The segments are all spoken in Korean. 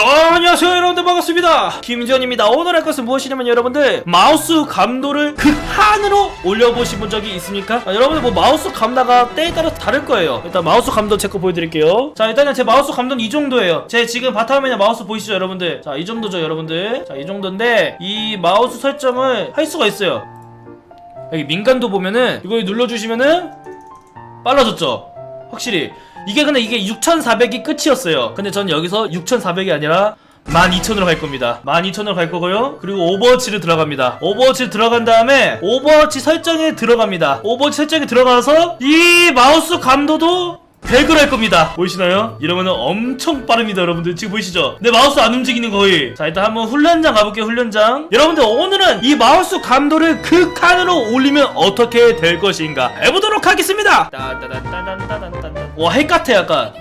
자 안녕하세요 여러분들 반갑습니다. 김지현입니다. 오늘 할 것은 무엇이냐면 여러분들 마우스 감도를 극한으로 올려보신 적이 있습니까? 아, 여러분들 뭐 마우스 감다가 때에 따라 다를 거예요. 일단 마우스 감도 제 거 보여드릴게요. 자 일단은 제 마우스 감도는 이 정도예요. 제 지금 바탕화면에 마우스 보이시죠 여러분들? 자 이 정도죠 여러분들. 자 이 정도인데 이 마우스 설정을 할 수가 있어요. 여기 민간도 보면은 이걸 눌러주시면은 빨라졌죠 확실히. 이게 근데 이게 6400이 끝이었어요. 근데 전 여기서 6400이 아니라 12,000으로 갈 겁니다. 12,000으로 갈 거고요. 그리고 오버워치를 들어갑니다. 오버워치 들어간 다음에 오버워치 설정에 들어갑니다. 오버워치 설정에 들어가서 이 마우스 감도도 100을 할 겁니다. 보이시나요? 이러면은 엄청 빠릅니다 여러분들. 지금 보이시죠? 내 마우스 안 움직이는 거의. 자 일단 한번 훈련장 가볼게요 훈련장. 여러분들 오늘은 이 마우스 감도를 극한으로 올리면 어떻게 될 것인가 해보도록 하겠습니다. 와 핵 같아 약간.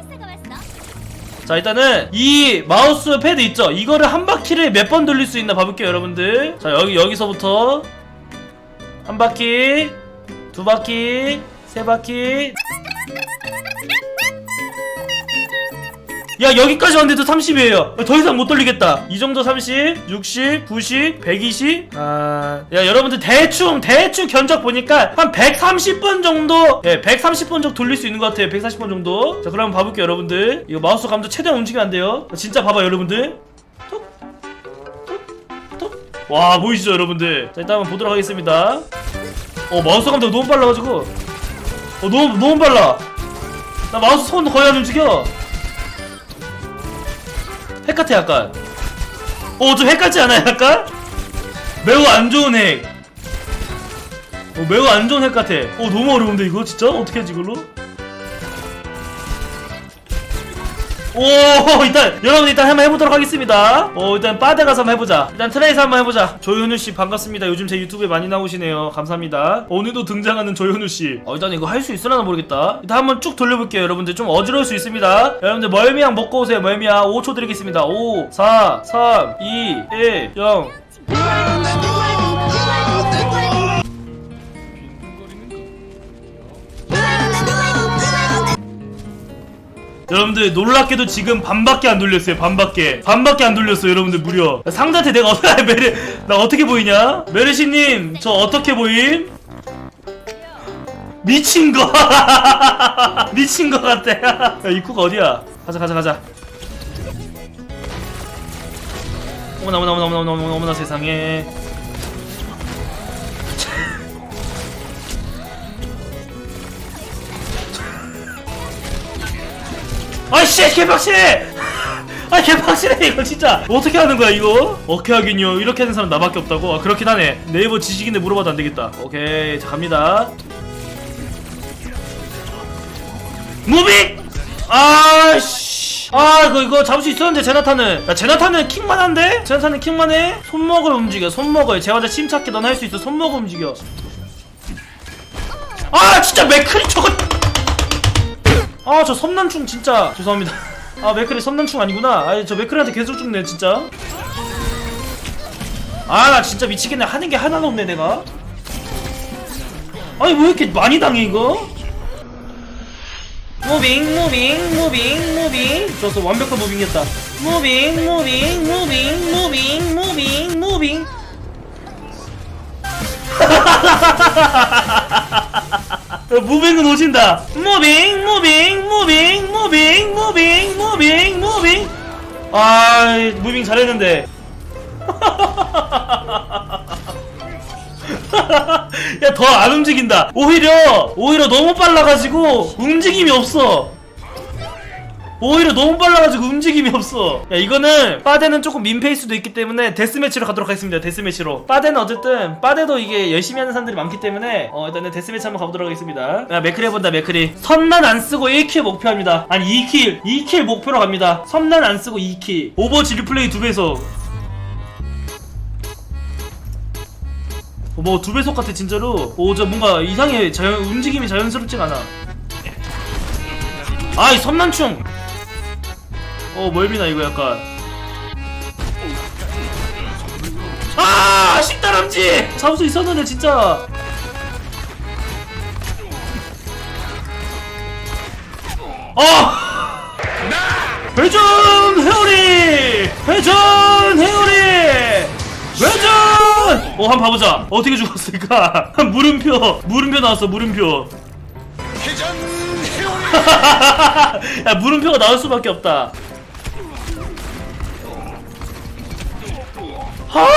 자 일단은 이 마우스 패드 있죠? 이거를 한 바퀴를 몇 번 돌릴 수 있나 봐볼게요 여러분들. 자 여기 여기서부터 한 바퀴 두 바퀴 세 바퀴 야 여기까지 왔는데도 30이에요. 더 이상 못 돌리겠다. 이 정도 30 60 90 120 아... 야 여러분들 대충 대충 견적 보니까 한 130번 정도 예 130번 정도 돌릴 수 있는 것 같아요. 140번 정도. 자 그럼 한번 봐볼게요 여러분들. 이거 마우스 감도 최대한 움직이면 안 돼요. 진짜 봐봐 여러분들. 와 보이시죠 여러분들? 자 일단 한번 보도록 하겠습니다. 어 마우스 감도 너무 빨라가지고. 어 너무 너무 빨라. 나 마우스 손도 거의 안 움직여 핵 같아 약간 어좀 핵 같지 않아요 약간? 매우 안 좋은 핵 어, 매우 안 좋은 핵 같아 어 너무 어려운데 이거 진짜? 어떻게 하지 이걸로? 오 일단 여러분 일단 한번 해보도록 하겠습니다. 어 일단 빠데 가서 한번 해보자. 일단 트레이스 한번 해보자. 조현우씨 반갑습니다. 요즘 제 유튜브에 많이 나오시네요. 감사합니다. 오늘도 등장하는 조현우씨. 어 일단 이거 할 수 있으려나 모르겠다. 일단 한번 쭉 돌려볼게요 여러분들. 좀 어지러울 수 있습니다. 여러분들 멀미약 먹고 오세요. 멀미약 5초 드리겠습니다. 5 4 3 2 1 0 여러분들 놀랍게도 지금 반밖에 안 돌렸어요 반밖에. 반밖에 안 돌렸어요 여러분들 무려. 상자한테 내가 어떻게 메르 나 어떻게 보이냐? 메르시님 저 어떻게 보임? 미친 거. 미친 거 같아. 야 입구가 어디야? 가자 가자 가자. 어머나 어머나 어머나 어머나 어머나 어머나 세상에 아이씨 개박치네! 아 개박치네 이거 진짜. 어떻게 하는 거야 이거? 어떻게 하긴요. 이렇게 하는 사람 나밖에 없다고? 아 그렇긴 하네. 네이버 지식인데 물어봐도 안 되겠다. 오케이 자 갑니다. 무빙 아씨. 아 이거 이거 잡을 수 있었는데 제나타는. 야 제나타는 킥만 한데? 제나타는 킥만 해? 손목을 움직여 손목을. 제가 침착해. 넌 할 수 있어. 손목을 움직여. 아 진짜 맥크리 저거 아 저 섬난충 진짜 죄송합니다. 아 맥크리 섬난충 아니구나. 아니 저 맥크리한테 계속 죽네 진짜. 아 나 진짜 미치겠네. 하는 게 하나도 없네 내가. 아니 왜 이렇게 많이 당해 이거? 무빙 무빙 무빙 무빙. 좋았어 완벽한 무빙이었다. 무빙 무빙 무빙 무빙 무빙 무빙 무빙은 오진다. 무빙, 무빙, 무빙, 무빙, 무빙, 무빙, 무빙. 아, 무빙 잘했는데. 야, 더 안 움직인다. 오히려, 오히려 너무 빨라가지고 움직임이 없어. 오히려 너무 빨라가지고 움직임이 없어. 야, 이거는 빠데는 조금 민폐일 수도 있기 때문에 데스매치로 가도록 하겠습니다. 데스매치로. 빠데는 어쨌든 빠데도 이게 열심히 하는 사람들이 많기 때문에 어, 일단은 데스매치 한번 가보도록 하겠습니다. 야, 맥크리 해본다, 맥크리. 선난 안 쓰고 1킬 목표합니다. 아니, 2킬. 2킬 목표로 갑니다. 선난 안 쓰고 2킬. 오버워치 리플레이 두 배속. 어, 뭐두 배속 같아 진짜로. 오, 저 뭔가 이상해. 자연 움직임이 자연스럽지가 않아. 아이 섬난충. 어 멀미나 이거 약간. 아 식다람쥐 잡을 수 있었는데 진짜. 어! 회전 회오리! 회전 회오리! 회전! 어 한번 봐보자. 어떻게 죽었을까? 물음표. 물음표 나왔어 물음표. 회전 회오리. 야 물음표가 나올 수밖에 없다. 아,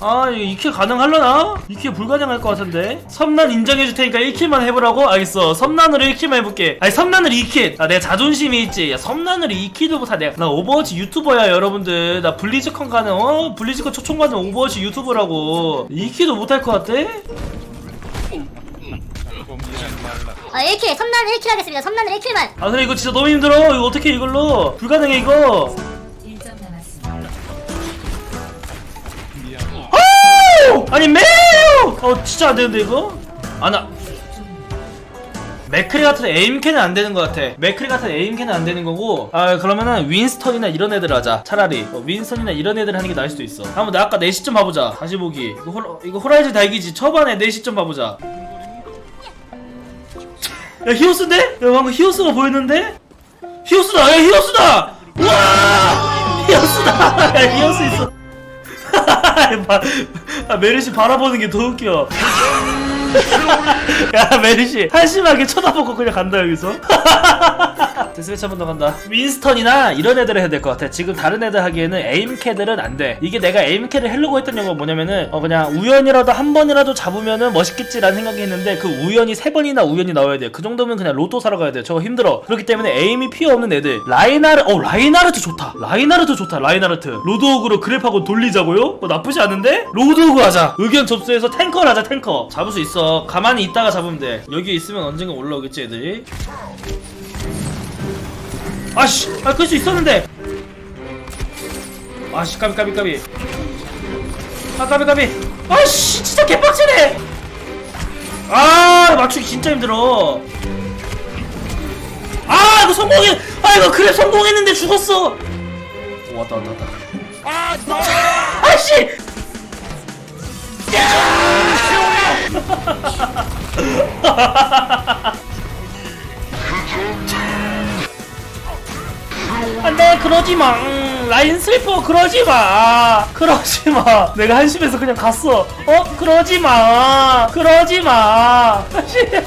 아 이거 2킬 가능할려나? 2킬 불가능할 것 같은데? 섬난 인정해줄 테니까 1킬만 해보라고? 알겠어. 섬난으로 1킬만 해볼게. 아니 섬난으로 2킬. 아 내가 자존심이 있지. 야 섬난으로 2킬도 못하 내가 나 오버워치 유튜버야 여러분들. 나 블리즈컨 가는 어? 블리즈컨 초총 가는 오버워치 유튜버라고. 2킬도 못할 것 같아? 아 1킬. 섬난 1킬 하겠습니다. 섬난 1킬만. 아 근데 이거 진짜 너무 힘들어. 이거 어떻게 이걸로? 불가능해 이거 아니 매우 어 진짜 안 되는데 이거 아나 맥크리 같은 에임캔은 안 되는 것 같아. 맥크리 같은 에임캔은 안 되는 거고, 아 그러면은 윈스턴이나 이런 애들 하자. 차라리 어, 윈스턴이나 이런 애들 하는 게 나을 수도 있어. 한번 나 아까 4시점 봐보자. 다시 보기. 이거, 호, 이거 호라이즌 달기지. 초반에 4시점 봐보자. 야 히오스인데? 야 방금 히오스가 보였는데? 히오스다! 야 히오스다! 우와! 히오스다! 야 히오스 있어. 바- 아, 메르시 바라보는 게 더 웃겨. 야 메르시 한심하게 쳐다보고 그냥 간다 여기서. 데스매치 한번 더 간다. 윈스턴이나 이런 애들을 해야 될 것 같아. 지금 다른 애들 하기에는 에임캐들은 안 돼. 이게 내가 에임캐를 하려고 했던 이유가 뭐냐면은 어 그냥 우연이라도 한 번이라도 잡으면은 멋있겠지라는 생각이 했는데 그 우연이 세 번이나 우연이 나와야 돼. 그 정도면 그냥 로또 사러 가야 돼. 저거 힘들어. 그렇기 때문에 에임이 필요 없는 애들. 라이나르 어 라이나르트 좋다. 라이나르트 좋다. 라이나르트. 로드오그로 그랩하고 돌리자고요? 어, 나쁘지 않은데? 로드오그 하자. 의견 접수해서 탱커를 하자 탱커. 잡을 수 있어. 가만히 있다가 잡으면 돼. 여기 있으면 언젠가 올라오겠지 애들이. 아씨, 아, 끌 수 있었는데. 아씨, 까비, 까비, 까비. 아, 까비, 까비. 아씨, 진짜 개빡치네. 아, 맞추기 진짜 힘들어. 아, 이거 성공해. 아, 이거 그래 성공했는데 죽었어. 오, 왔다, 왔다, 왔다. 아씨. 안돼 그러지 마. 음, 라인 슬퍼 그러지 마. 그러지 마. 내가 한심해서 그냥 갔어. 어? 그러지 마. 그러지 마.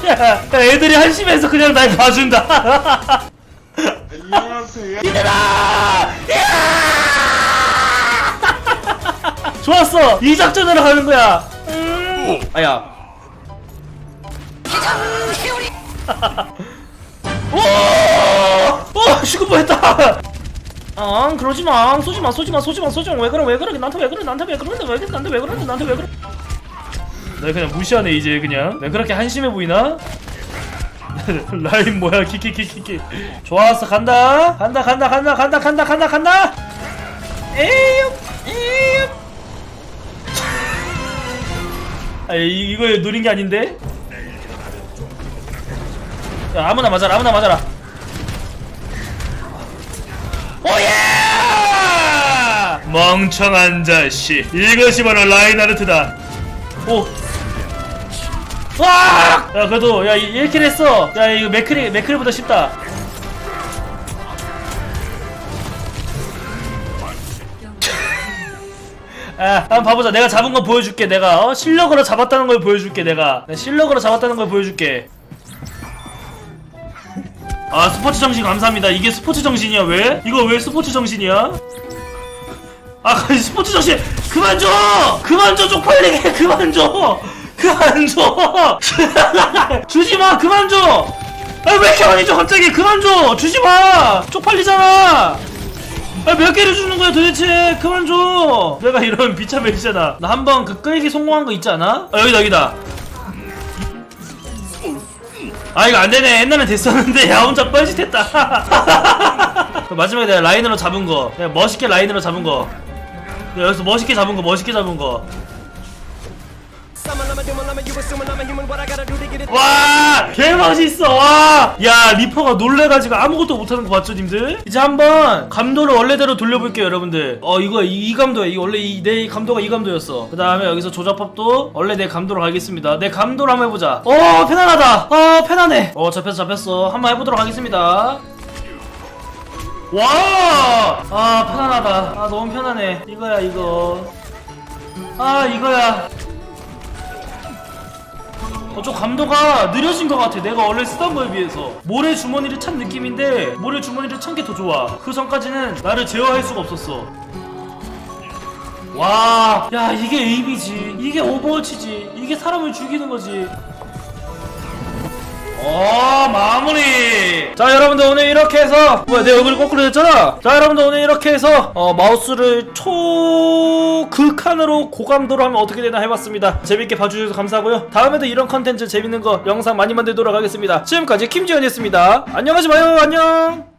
야, 애들이 한심해서 그냥 날 봐준다. 안녕하세요. 얘들아! 야! 좋았어. 이 작전으로 가는 거야. 음. 아야 오! 오! 뻔했다! 아, 그러지 마. 쏘지 마, 쏘지 마, 쏘지 마, 쏘지 마. 왜 그래, 왜 그래? 나한테 왜 그래? 나한테 왜 그러는데? 왜 그래? 나한테 왜 그러는데? 나한테 왜 그래? 나 그냥 무시하네, 이제 그냥. 내가 그렇게 한심해 보이나? 라인 뭐야, 키키키키키. 좋았어, 간다. 간다, 간다, 간다, 간다, 간다, 간다, 간다! 에이, 에이. 아, 이, 이거 노린 게 아닌데? 야, 아무나 맞아라, 아무나 맞아라. 오예! 멍청한 자식. 이것이 바로 라인하르트다. 오. 와! 야, 그래도, 야, 1킬 했어. 야, 이거 맥크리, 맥크리보다 쉽다. 아, 한번 봐보자. 내가 잡은 거 보여줄게. 내가 어? 실력으로 잡았다는 걸 보여줄게. 내가 내가 실력으로 잡았다는 걸 보여줄게. 아 스포츠 정신 감사합니다. 이게 스포츠 정신이야 왜? 이거 왜 스포츠 정신이야? 아 스포츠 정신 그만 줘! 그만 줘 쪽팔리게 그만 줘! 그만 줘! 주지 마 그만 줘! 아왜 이렇게 많이 줘 갑자기 그만 줘! 주지 마! 쪽팔리잖아! 아, 몇 개를 주는 거야 도대체 그만 줘 내가 이런 비참해지잖아 나 한 번그 끌기 성공한 거 있지 않아? 아 여기다 여기다 아 이거 안되네. 옛날엔 됐었는데 야 혼자 뻘짓했다. 그 마지막에 내가 라인으로 잡은 거. 내가 멋있게 라인으로 잡은 거. 여기서 멋있게 잡은 거 멋있게 잡은 거 와! 개맛있어! 와! 야, 리퍼가 놀래가지고 아무것도 못하는 거 봤죠, 님들? 이제 한번 감도를 원래대로 돌려볼게요, 여러분들. 어, 이거, 이, 이 감도야. 이 원래 이, 내 감도가 이 감도였어. 그 다음에 여기서 조작법도 원래 내 감도로 가겠습니다. 내 감도로 한번 해보자. 어, 편안하다! 어, 편안해! 어, 잡혔어, 잡혔어. 한번 해보도록 하겠습니다. 와! 아, 편안하다. 아, 너무 편안해. 이거야, 이거. 아 이거야 어, 좀 감도가 느려진 것 같아. 내가 원래 쓰던 거에 비해서. 모래 주머니를 찬 느낌인데 모래 주머니를 찬 게 더 좋아. 그 전까지는 나를 제어할 수가 없었어. 와, 야 이게 에임이지. 이게 오버워치지. 이게 사람을 죽이는 거지 어 마무리. 자 여러분들 오늘 이렇게 해서 뭐야 내 얼굴이 거꾸로 됐잖아. 자 여러분들 오늘 이렇게 해서 어, 마우스를 초극한으로 고감도로 하면 어떻게 되나 해봤습니다. 재밌게 봐주셔서 감사하고요. 다음에도 이런 컨텐츠 재밌는 거 영상 많이 만들도록 하겠습니다. 지금까지 김지현이었습니다. 안녕하지 마요. 안녕